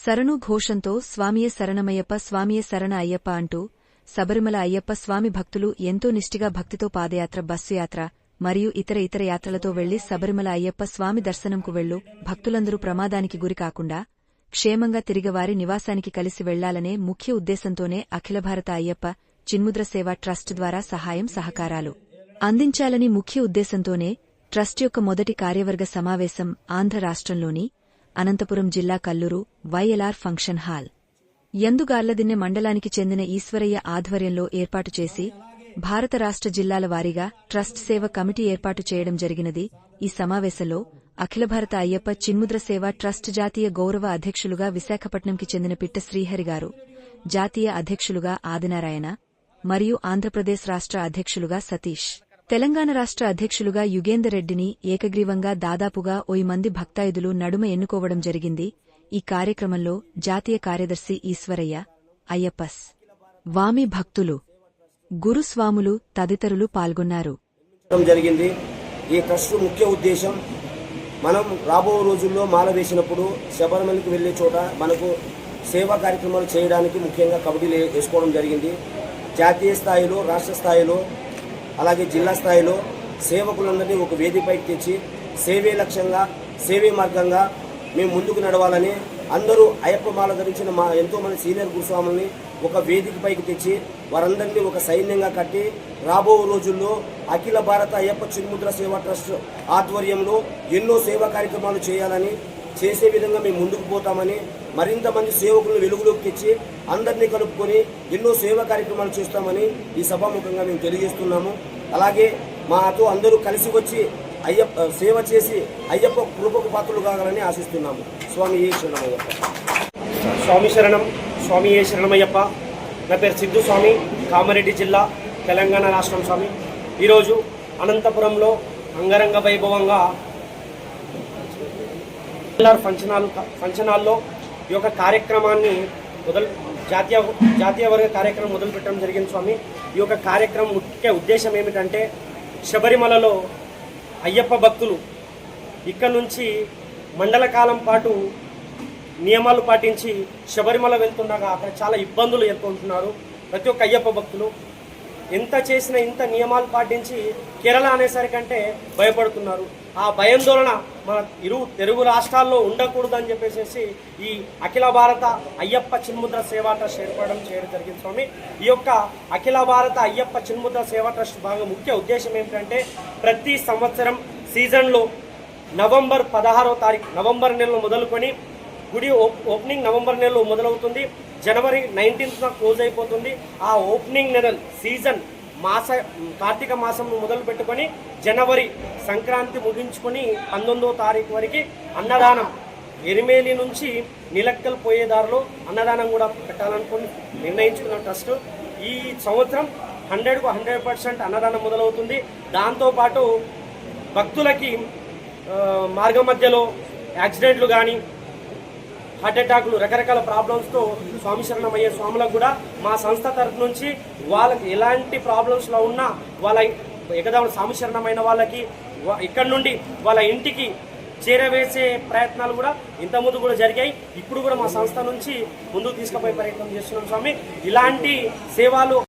శరణు ఘోషంతో స్వామియే శరణమయ్యప్ప స్వామియే శరణ అయ్యప్ప అంటూ శబరిమల అయ్యప్ప స్వామి భక్తులు ఎంతో నిష్ఠిగా భక్తితో పాదయాత్ర బస్సు యాత్ర మరియు ఇతర ఇతర యాత్రలతో వెళ్ళి శబరిమల అయ్యప్ప స్వామి దర్శనంకు వెళ్ళు భక్తులందరూ ప్రమాదానికి గురి కాకుండా క్షేమంగా తిరిగవారి నివాసానికి కలిసి వెళ్ళాలనే ముఖ్య ఉద్దేశంతోనే అఖిల భారత అయ్యప్ప చిన్ముద్ర సేవా ట్రస్ట్ ద్వారా సహాయం సహకారాలు అందించాలని ముఖ్య ఉద్దేశంతోనే ట్రస్ట్ యొక్క మొదటి కార్యవర్గ సమావేశం ఆంధ్ర రాష్ట్రంలోని అనంతపురం జిల్లా Kalluru YLR function hall. Endugarladinne మండలానికి చెందిన ఈశ్వరయ్య ఆధ్వర్యంలో ఏర్పాటు చేసి భారత రాష్ట్ర జిల్లాల వారీగా ట్రస్ట్ సేవ కమిటీ ఏర్పాటు చేయడం జరిగినది. ఈ సమావేశంలో అఖిల భారత అయ్యప్ప చిన్ముద్ర సేవ ట్రస్ట్ జాతీయ గౌరవ అధ్యక్షులుగా విశాఖపట్నంకి చెందిన పిట్ట శ్రీహరి గారు జాతీయ అధ్యక్షులుగా ఆదినారాయణ మరియు ఆంధ్రప్రదేశ్ రాష్ట్ర అధ్యక్షులుగా సతీష్. తెలంగాణ రాష్ట్ర అధ్యక్షులుగా యుగేందర్ రెడ్డిని ఏకగ్రీవంగా దాదాపుగా ఓయి మంది భక్తాయుధులు నడుమ ఎన్నుకోవడం జరిగింది. ఈ కార్యక్రమంలో జాతీయ కార్యదర్శి ఈశ్వరయ్య అయ్యప్పస్ వామి భక్తులు గురుస్వాములు తదితరులు పాల్గొన్నారు. జరిగింది. ఈ ట్రస్ట్ ముఖ్య ఉద్దేశం మనం రాబో రోజుల్లో మాల వేసినప్పుడు శబరిమలకి వెళ్ళే చోట మనకు సేవా కార్యక్రమాలు చేయడానికి ముఖ్యంగా కమిటీలు వేసుకోవడం జరిగింది. జాతీయ స్థాయిలో రాష్ట్ర స్థాయిలో అలాగే జిల్లా స్థాయిలో సేవకులందరినీ ఒక వేదికపైకి తెచ్చి సేవే లక్ష్యంగా సేవే మార్గంగా మేము ముందుకు నడవాలని అందరూ అయ్యప్ప మాల ధరించిన మా ఎంతోమంది సీనియర్ గురుస్వాముల్ని ఒక వేదికపైకి తెచ్చి వారందరినీ ఒక సైన్యంగా కట్టి రాబో రోజుల్లో అఖిల భారత అయ్యప్ప చిన్ముద్ర సేవా ట్రస్ట్ ఆధ్వర్యంలో ఎన్నో సేవా కార్యక్రమాలు చేయాలని చేసే విధంగా మేము ముందుకు పోతామని మరింత మంది సేవకులను వెలుగులోకి తెచ్చి అందరినీ కలుపుకొని ఎన్నో సేవా కార్యక్రమాలు చేస్తామని ఈ సభాముఖంగా మేము తెలియజేస్తున్నాము. అలాగే మాతో అందరూ కలిసి వచ్చి అయ్యప్ప సేవ చేసి అయ్యప్ప కృపకు పాత్రలు కావాలని ఆశిస్తున్నాము. స్వామి ఏ శరణమయ్యప్ప. స్వామి శరణం స్వామి ఏ శరణమయ్యప్ప. నా పేరు సిద్ధు స్వామి కామారెడ్డి జిల్లా తెలంగాణ రాష్ట్రం స్వామి. ఈరోజు అనంతపురంలో అంగరంగ వైభవంగా ఎల్ఆర్ ఫంక్షన్ హాల్ ఫంక్షన్ హాల్లో ఈ యొక్క కార్యక్రమాన్ని మొదలు జాతీయ జాతీయ వర్గ కార్యక్రమం మొదలు పెట్టడం జరిగింది స్వామి. ఈ యొక్క కార్యక్రమం ముఖ్య ఉద్దేశం ఏమిటంటే శబరిమలలో అయ్యప్ప భక్తులు ఇక్కడ నుంచి మండల కాలం పాటు నియమాలు పాటించి శబరిమల వెళ్తుండగా అక్కడ చాలా ఇబ్బందులు ఎదుర్కొంటున్నారు. ప్రతి ఒక్క అయ్యప్ప భక్తులు ఎంత చేసినా ఇంత నియమాలు పాటించి కేరళ అనేసరికంటే భయపడుతున్నారు. ఆ భయాందోళన మన ఇరు తెలుగు రాష్ట్రాల్లో ఉండకూడదని చెప్పేసి ఈ అఖిల భారత అయ్యప్ప చిన్ముద్ర సేవా ట్రస్ట్ ఏర్పడడం చేయడం జరిగింది స్వామి. ఈ యొక్క అఖిల భారత అయ్యప్ప చిన్ముద్ర సేవా ట్రస్ట్ బాగా ముఖ్య ఉద్దేశం ఏమిటంటే ప్రతి సంవత్సరం సీజన్లో నవంబర్ పదహారో తారీఖు నవంబర్ నెలలో మొదలుకొని గుడి ఓప్- ఓపెనింగ్ నవంబర్ నెలలో మొదలవుతుంది. జనవరి నైన్టీన్త్న క్లోజ్ అయిపోతుంది. ఆ ఓపెనింగ్ నెల సీజన్ మాస కార్తీక మాసం మొదలు పెట్టుకొని జనవరి సంక్రాంతి ముగించుకొని పంతొమ్మిదో తారీఖు వరకు అన్నదానం ఎరిమేలి నుంచి నిలక్కలు పోయే దారిలో అన్నదానం కూడా పెట్టాలనుకుని నిర్ణయించుకున్న ట్రస్ట్ ఈ సంవత్సరం హండ్రెడ్కు హండ్రెడ్ పర్సెంట్ అన్నదానం మొదలవుతుంది. దాంతోపాటు భక్తులకి మార్గ మధ్యలో యాక్సిడెంట్లు కానీ హార్ట్ అటాక్లు రకరకాల ప్రాబ్లమ్స్తో స్వామి శరణమయ్యే స్వాములకు కూడా మా సంస్థ తరఫు నుంచి వాళ్ళకి ఎలాంటి ప్రాబ్లమ్స్లో ఉన్నా వాళ్ళ ఎగదాం స్వామి శరణమైన వాళ్ళకి ఇక్కడ నుండి వాళ్ళ ఇంటికి చేరవేసే ప్రయత్నాలు కూడా ఇంతకుముందు కూడా జరిగాయి. ఇప్పుడు కూడా మా సంస్థ నుంచి ముందుకు తీసుకుపోయే ప్రయత్నం చేస్తున్నాం స్వామి. ఇలాంటి సేవలు